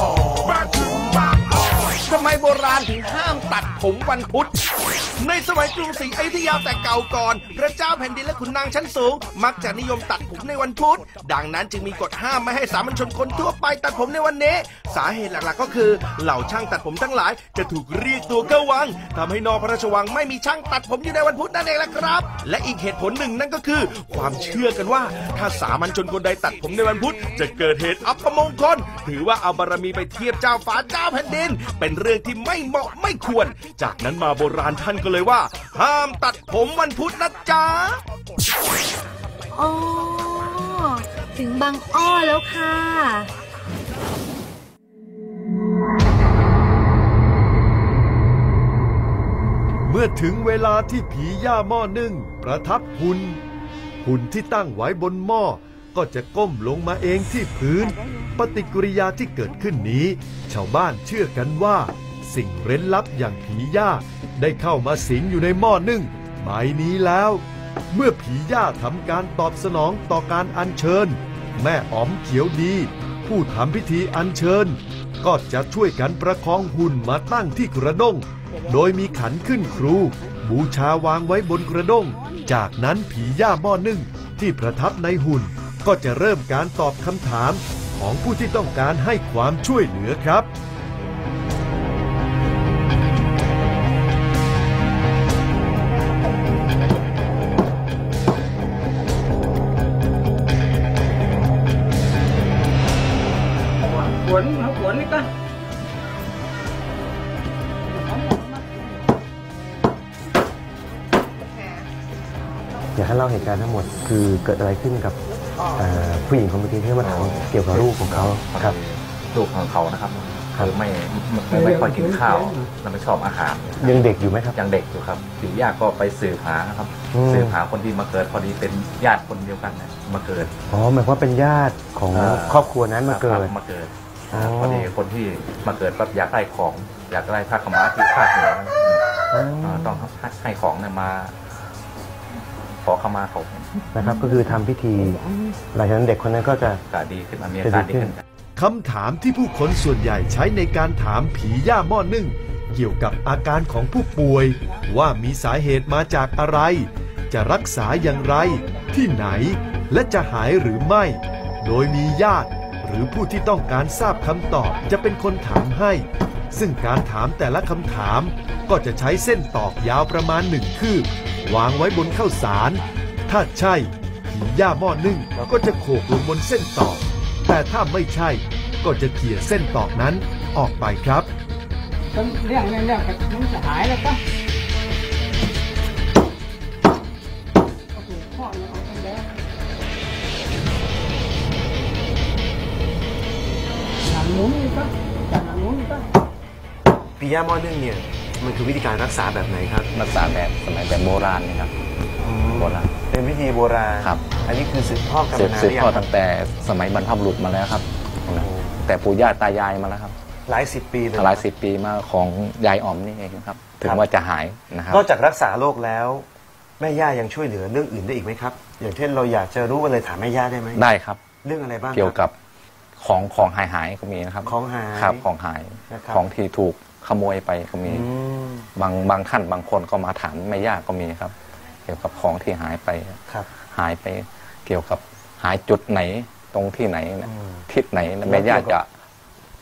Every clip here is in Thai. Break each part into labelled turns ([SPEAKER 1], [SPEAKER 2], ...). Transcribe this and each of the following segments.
[SPEAKER 1] อ้ ไมโบราณถึงห้ามตัดผมวันพุธ ในสมัยกรุงศรีอยุธยาแต่เก่าก่อน พระเจ้าแผ่นดินและขุนนางชั้นสูง มักจะนิยมตัดผมในวันพุธ ดังนั้นจึงมีกฎห้ามไม่ให้สามัญชนคนทั่วไปตัดผมในวันนี้ สาเหตุหลักๆ ก็คือ เหล่าช่างตัดผมทั้งหลาย จะถูกเรียกตัวเข้าวังทำให้นอพระราชวังไม่มีช่างตัดผมอยู่ในวันพุธนั่นเองละครับ และอีกเหตุผลหนึ่งนั่นก็คือ ความเชื่อกันว่า ถ้าสามัญชนคนใดตัดผมในวันพุธจะเกิดเหตุอัปมงคลถือว่าเอาบารมีไปเทียบเจ้าฟ้าเจ้าแผ่นดิน เป็นเรื่องที่ไม่เหมาะไม่ควร จากนั้นมาโบราณท่านก็เลยว่า ห้ามตัดผมวันพุธนะจ๊ะ
[SPEAKER 2] อ๋อถึงบางอ้อแล้วค่ะ
[SPEAKER 3] เมื่อถึงเวลาที่ผีย่าหม้อนึ่ง ประทับหุ่นหุ่นที่ตั้งไว้บนหม้อ ก็จะก้มลงมาเองที่พื้น ปฏิกิริยาที่เกิดขึ้นนี้ ชาวบ้านเชื่อกันว่า สิ่งเร้นลับอย่างผีย่าได้เข้ามาสิงอยู่ในหม้อนึ่งหมายนี้แล้ว เมื่อผีย่าทำการตอบสนองต่อการอัญเชิญ แม่อ๋อมเขียวดี ผู้ทำพิธีอัญเชิญ ก็จะช่วยกันประคองหุ่นมาตั้งที่กระด้ง โดยมีขันขึ้นครู บูชาวางไว้บนกระด้ง จากนั้นผีย่าหม้อนึ่งที่ประทับในหุ่น ก็จะเริ่มการตอบคำถามของผู้ที่ต้องการให้ความช่วยเหลือครับ
[SPEAKER 4] อยากให้เล่าเหตุการณ์ทั้งหมดคือเกิดอะไรขึ้นกับเอ่อผู้หญิงคนเมื่อกี้ที่มาถามเกี่ยวกับลูกของเขาครับ
[SPEAKER 5] ลูกของเขานะครับ
[SPEAKER 4] ครับ
[SPEAKER 5] คือไม่ไม่ไม่ค่อยกินข้าวและไม่ชอบอาหาร
[SPEAKER 4] ยังเด็กอยู่ไหมครับ
[SPEAKER 5] ยังเด็กอยู่ครับอยู่ญาติก็ไปสืบหาครับ
[SPEAKER 4] อืม
[SPEAKER 5] สืบหาคนที่มาเกิดพอดีเป็นญาติคนเดียวกันเนี่ยมาเกิด
[SPEAKER 4] อ๋อหมายความว่าเป็นญาติของ
[SPEAKER 5] อ่า
[SPEAKER 4] ครอบครัวนั้นมาเกิ
[SPEAKER 5] ค
[SPEAKER 4] ด
[SPEAKER 5] รับมาเกิด
[SPEAKER 4] อ๋อ
[SPEAKER 5] พอดีคนที่มาเกิดแบบอยากได้ของอยากได้ผ้าขาวม้าที่ผ้าเหนือ
[SPEAKER 4] อ๋อ
[SPEAKER 5] อ่าต้องให้ให้ของเนี่ยมา ขอขมาเขา
[SPEAKER 4] นะครับ ก็คือทำพิธี หลังจากนั้นเด็กคนนั้นก็จะ
[SPEAKER 5] กาดีขึ้นมามีอาการดีขึ้น
[SPEAKER 3] คำถามที่ผู้คนส่วนใหญ่ใช้ในการถามผีย่าหม้อนึ่ง เกี่ยวกับอาการของผู้ป่วย ว่ามีสาเหตุมาจากอะไร จะรักษาอย่างไร ที่ไหน และจะหายหรือไม่ โดยมีญาติ หรือผู้ที่ต้องการทราบคำตอบจะเป็นคนถามให้ ซึ่งการถามแต่ละคำถามก็จะใช้เส้นตอกยาวประมาณหนึ่งคืบวางไว้บนข้าวสาร ถ้าใช่ผีย่าหม้อนึ่งก็จะโขกลงบนเส้นตอก แต่ถ้าไม่ใช่ก็จะเขี่ยเส้นตอกนั้นออกไปครับ
[SPEAKER 6] จนเรื่องเรื่องเรื่องมันจะหายแล้วก็โอ้โหนขอาไปแล้วหลังหมุนนี่ก็จากหลังหมุนนี่ก็
[SPEAKER 4] ปีย่าหม้อนึ่งเนี่ยมันคือวิธีการรักษาแบบไหนครับ
[SPEAKER 5] รักษาแบบสมัยแบบโบราณนะครับโบราณ
[SPEAKER 4] เป็นวิธีโบราณ
[SPEAKER 5] ครับ
[SPEAKER 4] อันนี้คือสืบทอดกัน
[SPEAKER 5] สืบ
[SPEAKER 4] มานาน
[SPEAKER 5] สืบ
[SPEAKER 4] หรือยั
[SPEAKER 5] ทอด
[SPEAKER 4] งครั
[SPEAKER 5] ตั้
[SPEAKER 4] บ
[SPEAKER 5] งแต่สมัยบรรพบุรุษมาแล้วครับ แต่ปู่ย่าตายายมาแล้วครับ
[SPEAKER 4] หลายสิบปีเลย
[SPEAKER 5] หลายสิบปีมาของยายอ๋อมนี่เองครับถึงว่าจะหายนะครับ
[SPEAKER 4] นอกจากรักษาโรคแล้ว แม่ย่ายังช่วยเหลือเรื่องอื่นได้อีกไหมครับ อย่างเช่นเราอยากจะรู้อะไรถามแม่ย่าได้ไหม
[SPEAKER 5] ได้ครับ
[SPEAKER 4] เรื่องอะไรบ้างครับ
[SPEAKER 5] เกี่ยวกับของของหายหายก็มีนะครับ
[SPEAKER 4] ของหาย
[SPEAKER 5] ครับของหาย
[SPEAKER 4] นะครับ
[SPEAKER 5] ของที่ถูก ขโมยไปก็มี
[SPEAKER 4] อืม
[SPEAKER 5] บางบางท่านบางคนก็มาถามแม่ย่าก็มีครับ เกี่ยวกับของที่หายไป
[SPEAKER 4] ครับ
[SPEAKER 5] หายไปเกี่ยวกับหายจุดไหนตรงที่ไหนนะ
[SPEAKER 4] อืม
[SPEAKER 5] ทิศไหนนะแม่ย่าจะ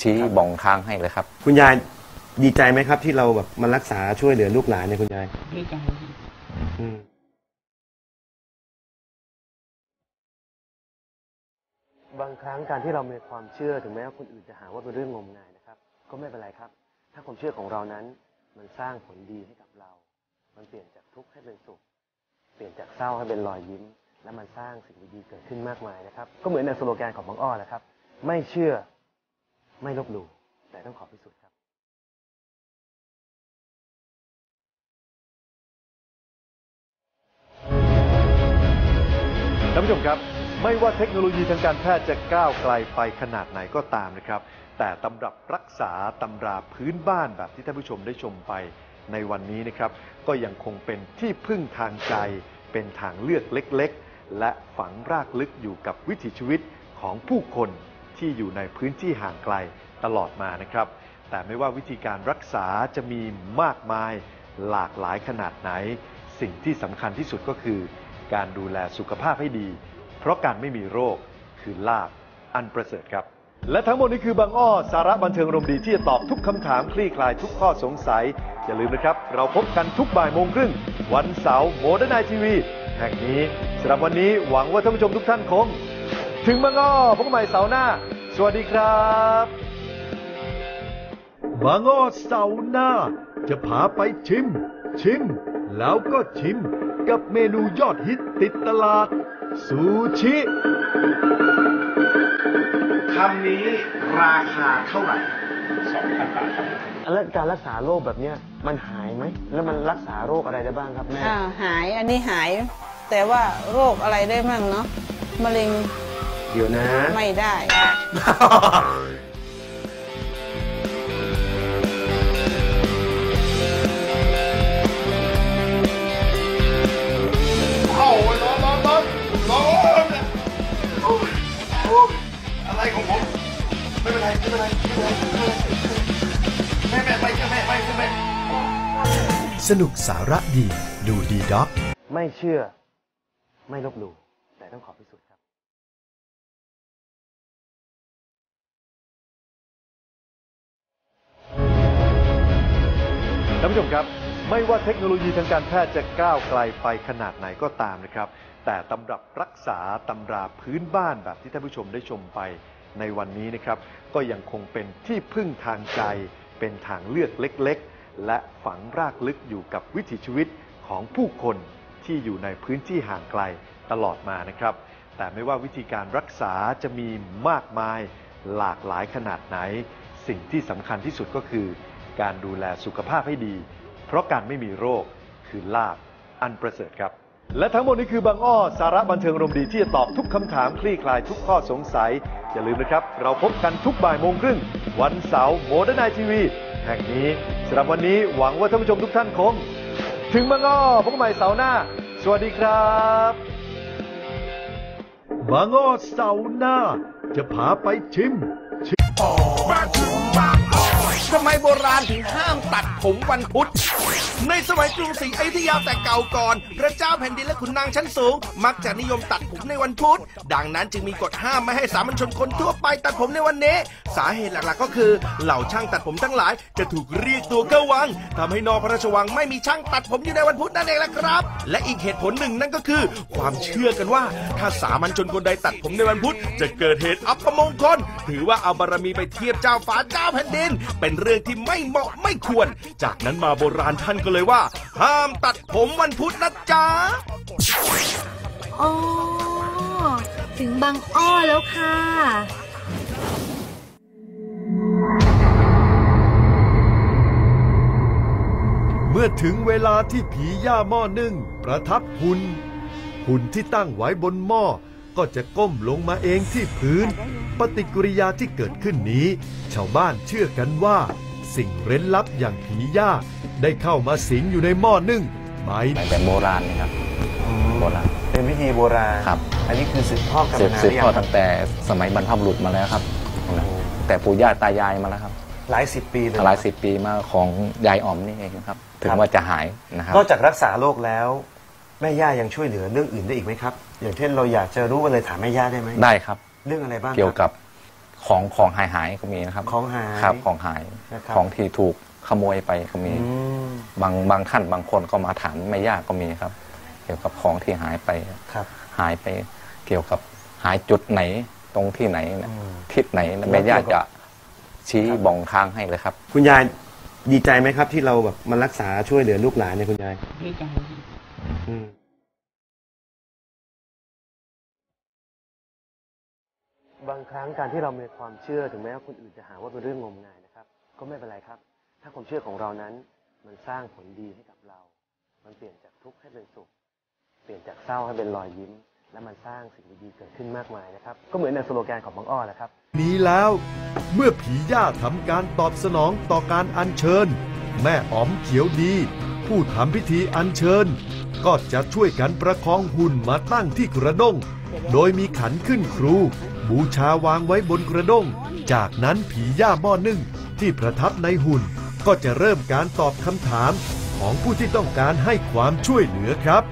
[SPEAKER 5] ชี้บ่องทางให้เลยครับ
[SPEAKER 4] คุณยายดีใจไหมครับ ที่เราแบบมารักษาช่วยเหลือลูกหลานเนี่ยคุณยาย
[SPEAKER 6] ดีใจ
[SPEAKER 4] อืมบางครั้งการที่เรามีความเชื่อถึงแม้ว่าคนอื่นจะหาว่าเป็นเรื่องงมงายนะครับ ก็ไม่เป็นไรครับ ถ้าความเชื่อของเรานั้น มันสร้างผลดีให้กับเรา มันเปลี่ยนจากทุกข์ให้เป็นสุข เปลี่ยนจากเศร้าให้เป็นรอยยิ้ม และมันสร้างสิ่งดีๆเกิดขึ้นมากมายนะครับ ก็เหมือนในสโลแกนของบางอ้อนะครับ ไม่เชื่อไม่ลบหลู่แต่ต้องขอพิสูจน์ครับ
[SPEAKER 3] ท่านผู้ชมครับ ไม่ว่าเทคโนโลยีทางการแพทย์จะก้าวไกลไปขนาดไหนก็ตามนะครับ แต่ตำรับรักษาตำราพื้นบ้านแบบที่ท่านผู้ชมได้ชมไปในวันนี้นะครับ ก็ยังคงเป็นที่พึ่งทางใจ เป็นทางเลือกเล็กๆ และฝังรากลึกอยู่กับวิถีชีวิตของผู้คนที่อยู่ในพื้นที่ห่างไกล
[SPEAKER 7] ตลอดมานะครับ แต่ไม่ว่าวิธีการรักษาจะมีมากมายหลากหลายขนาดไหน สิ่งที่สำคัญที่สุดก็คือ การดูแลสุขภาพให้ดี เพราะการไม่มีโรคคือลาบอันประเสริฐครับ และทั้งหมดนี้คือบางอ้อสาระบันเทิงรมดีที่จะตอบทุกคำถามคลี่คลายทุกข้อสงสัย อย่าลืมนะครับ เราพบกันทุกบ่ายโมงครึ่ง วันเสาร์โมเดิร์นไนทีวีแห่งนี้สำหรับวันนี้หวังว่าท่านผู้ชมทุกท่านคง ถึงบางอ้อพบกันใหม่เสาร์หน้า สวัสดีครับบางอ้อเสาร์หน้า จะพาไปชิม ชิม แล้วก็ชิม กับเมนูยอดฮิตติดตลาดซูชิ
[SPEAKER 1] คำนี้ราคาเท่าไหร่
[SPEAKER 4] แล้วการรักษาโรคแบบเนี้ยมันหายไหม แล้วมันรักษาโรคอะไรได้บ้างครับแม่
[SPEAKER 2] อ่าหายอันนี้หาย แต่ว่าโรคอะไรได้มั่งเนาะมะเร็ง
[SPEAKER 4] เดี๋ยวนะ
[SPEAKER 2] ไม่ได้
[SPEAKER 1] ม่เป็นไรไม่เป็นไรไม่เป็นไรไม่เป็นไรแม่ไปแม่ไปแม่
[SPEAKER 7] สนุกสาระดี ดูดีด็อก
[SPEAKER 4] ไม่เชื่อ ไม่ลบหลู่แต่ต้องขอพิสูจน์ครับ
[SPEAKER 7] ท่านผู้ชมครับ ไม่ว่าเทคโนโลยีทางการแพทย์จะก้าวไกลไปขนาดไหนก็ตามนะครับ แต่ตำรับรักษาตำราพื้นบ้านแบบที่ท่านผู้ชมได้ชมไป ในวันนี้นะครับก็ยังคงเป็นที่พึ่งทางใจ เป็นทางเลือกเล็กๆ และฝังรากลึกอยู่กับวิถีชีวิตของผู้คนที่อยู่ในพื้นที่ห่างไกลตลอดมานะครับ แต่ไม่ว่าวิธีการรักษาจะมีมากมายหลากหลายขนาดไหน สิ่งที่สำคัญที่สุดก็คือ การดูแลสุขภาพให้ดี เพราะการไม่มีโรคคือลาบอันประเสริฐครับ และทั้งหมดนี้คือบางอ้อ สาระบันเทิงรมดีที่จะตอบทุกคำถามคลี่คลายทุกข้อสงสัย อย่าลืมนะครับ เราพบกันทุกบ่ายโมงครึ่ง วันเสาร์โมเดิร์นไอทีวีแห่งนี้สำหรับวันนี้หวังว่าท่านผู้ชมทุกท่านคง ถึงบางอ้อพบกันใหม่เสาร์หน้า สวัสดีครับบางอ้อเสาร์หน้า จะพาไปชิม
[SPEAKER 1] ชิมอ้อ ทำไมโบราณถึงห้ามตัดผมวันพุธ ในสมัยกรุงศรีอยุธยาแต่เก่าก่อน พระเจ้าแผ่นดินและขุนนางชั้นสูง มักจะนิยมตัดผมในวันพุธ ดังนั้นจึงมีกฎห้ามไม่ให้สามัญชนคนทั่วไปตัดผมในวันนี้ สาเหตุหลักๆ ก็คือ เหล่าช่างตัดผมทั้งหลาย จะถูกเรียกตัวเข้าวังทำให้นอพระราชวังไม่มีช่างตัดผมอยู่ในวันพุธนั่นเองละครับ และอีกเหตุผลหนึ่งนั่นก็คือ ความเชื่อกันว่า ถ้าสามัญชนคนใดตัดผมในวันพุธจะเกิดเหตุอัปมงคลถือว่าเอาบารมีไปเทียบเจ้าฟ้าเจ้าแผ่นดิน เป็นเรื่องที่ไม่เหมาะไม่ควร จากนั้นมาโบราณท่านก็เลยว่า ห้ามตัดผมวันพุธนะจ๊ะ
[SPEAKER 3] อ๋อถึงบางอ้อแล้วค่ะ
[SPEAKER 7] เมื่อถึงเวลาที่ผีย่าหม้อนึ่ง ประทับหุ่นหุ่นที่ตั้งไว้บนหม้อ ก็จะก้มลงมาเองที่พื้น ปฏิกิริยาที่เกิดขึ้นนี้ ชาวบ้านเชื่อกันว่า สิ่งเร้นลับอย่างผีย่าได้เข้ามาสิงอยู่ในหม้อนึ่งหมาย
[SPEAKER 5] แบบโบราณนี่ครับโบราณ
[SPEAKER 4] เป็นวิธีโบราณ
[SPEAKER 5] ครับ
[SPEAKER 4] อันนี้คือสืบทอดกัน
[SPEAKER 5] สืบ
[SPEAKER 4] มานาน
[SPEAKER 5] สืบ
[SPEAKER 4] หรือยั
[SPEAKER 5] ทอด
[SPEAKER 4] งครั
[SPEAKER 5] ตั้
[SPEAKER 4] บ
[SPEAKER 5] งแต่สมัยบรรพบุรุษมาแล้วครับ แต่ปู่ย่าตายายมาแล้วครับ
[SPEAKER 4] หลายสิบปีเลย
[SPEAKER 5] หลายสิบปีมาของยายอ๋อมนี่เองครับ ถึงว่าจะหายนะครับ
[SPEAKER 4] นอกจากรักษาโรคแล้ว แม่ย่ายังช่วยเหลือเรื่องอื่นได้อีกไหมครับ อย่างเช่นเราอยากจะรู้อะไรถามแม่ย่าได้ไหม
[SPEAKER 5] ได้ครับ
[SPEAKER 4] เรื่องอะไรบ้างครับ
[SPEAKER 5] เกี่ยวกับของของหายหายๆก็มีนะครับ
[SPEAKER 4] ของหาย
[SPEAKER 5] ครับของหาย
[SPEAKER 4] นะครับ
[SPEAKER 5] ของที่ถูกขโมยไปก็มี
[SPEAKER 4] อืม
[SPEAKER 5] บางบางท่านบางคนก็มาถามแม่ย่าก็มีครับ เกี่ยวกับของที่หายไป
[SPEAKER 4] ครับ
[SPEAKER 5] หายไปเกี่ยวกับหายจุดไหนตรงที่ไหนนะ
[SPEAKER 4] อืม
[SPEAKER 5] ทิศไหนแม่ย่าจะชี้บ่องทางให้เลยครับ
[SPEAKER 4] คุณยายดีใจไหมครับ ที่เราแบบมารักษาช่วยเหลือลูกหลานเนี่ยคุณยาย
[SPEAKER 2] ดีใจ
[SPEAKER 4] อืม บางครั้งการที่เรามีความเชื่อถึงแม้ว่าคนอื่นจะหาว่าเป็นเรื่องงมงายนะครับ ก็ไม่เป็นไรครับ ถ้าความเชื่อของเรานั้น มันสร้างผลดีให้กับเรา มันเปลี่ยนจากทุกข์ให้เป็นสุข เปลี่ยนจากเศร้าให้เป็นรอยยิ้ม และมันสร้างสิ่งดีๆเกิดขึ้นมากมายนะครับ ก็เหมือนในสโลแกนของบางอ้อแหละครับ
[SPEAKER 7] นี้แล้ว เมื่อผีย่าทำการตอบสนองต่อการอัญเชิญ แม่อ๋อมเขียวดี ผู้ทำพิธีอัญเชิญ ก็จะช่วยกันประคองหุ่นมาตั้งที่กระด้งโดยมีขันขึ้นครู
[SPEAKER 3] บูชาวางไว้บนกระด้ง จากนั้นผีย่าหม้อนึ่งที่ประทับในหุ่น ก็จะเริ่มการตอบคำถามของผู้ที่ต้องการให้ความช่วยเหลือครับ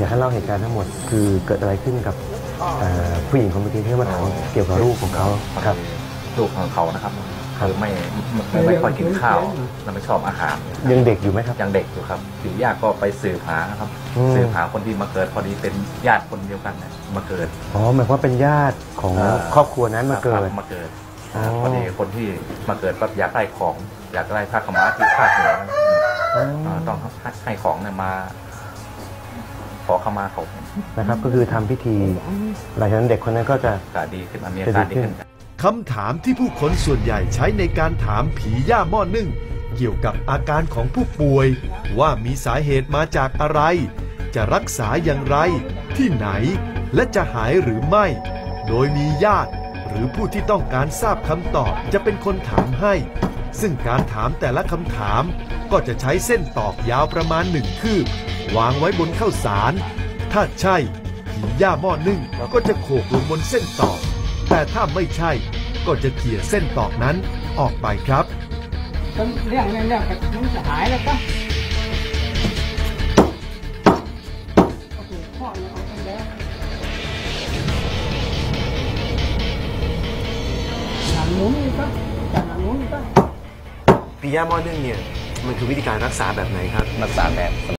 [SPEAKER 4] อยากให้เล่าเหตุการณ์ทั้งหมดคือเกิดอะไรขึ้นกับเอ่อผู้หญิงคนเมื่อกี้ที่มาถามเกี่ยวกับลูกของเขาครับ
[SPEAKER 8] ลูกของเขานะครับ
[SPEAKER 4] ครับ
[SPEAKER 8] คือไม่ไม่ไม่ค่อยกินข้าวและไม่ชอบอาหาร
[SPEAKER 4] ยังเด็กอยู่ไหมครับ
[SPEAKER 8] ยังเด็กอยู่ครับผีย่าก็ไปสืบหาครับ
[SPEAKER 4] อืม
[SPEAKER 8] สืบหาคนที่มาเกิดพอดีเป็นญาติคนเดียวกันเนี่ยมาเกิด
[SPEAKER 4] อ๋อหมายความว่าเป็นญาติของ
[SPEAKER 8] อ่า
[SPEAKER 4] ครอบครัวนั้นมาเกิ
[SPEAKER 8] ค
[SPEAKER 4] ด
[SPEAKER 8] รับมาเกิด
[SPEAKER 4] อ๋อ
[SPEAKER 8] พอดีคนที่มาเกิดก็อยากได้ของ อยากได้ผ้าขาวม้าที่ภาคเหนือ
[SPEAKER 4] อ๋อ
[SPEAKER 8] อ่าต้องให้ของเนี่ยมาข อขมาเขา
[SPEAKER 4] นะครับ ก็คือทำพิธี หลังจากนั้นเด็กคนนั้นก็จะ
[SPEAKER 8] กาดีขึ้นมามีอาการดีขึ้น
[SPEAKER 3] คำถามที่ผู้คนส่วนใหญ่ใช้ในการถามผีย่าหม้อนึ่ง เกี่ยวกับอาการของผู้ป่วย ว่ามีสาเหตุมาจากอะไร จะรักษาอย่างไร ที่ไหน และจะหายหรือไม่ โดยมีญาติ หรือผู้ที่ต้องการทราบคำตอบจะเป็นคนถามให้ ซึ่งการถามแต่ละคำถามก็จะใช้เส้นตอกยาวประมาณหนึ่งคืบ วางไว้บนข้าวสาร ถ้าใช่ผีย่าหม้อนึ่งก็จะโขกลงบนเส้นตอก แต่ถ้าไม่ใช่ก็จะเขี่ยเส้นตอกนั้นออกไปครับ
[SPEAKER 6] ต้องเรื่องเรื่องเรื่องมันจะหายแล้วก็โอ้โหพ่อเนี่ยเอาไปแล้วหนังหมุนนี่ก็จับหนังหมุนนี่ก็
[SPEAKER 4] ปีย่าหม้อนึ่งเนี่ย มันคือวิธีการรักษาแบบไหนครับ
[SPEAKER 8] รักษาแบบ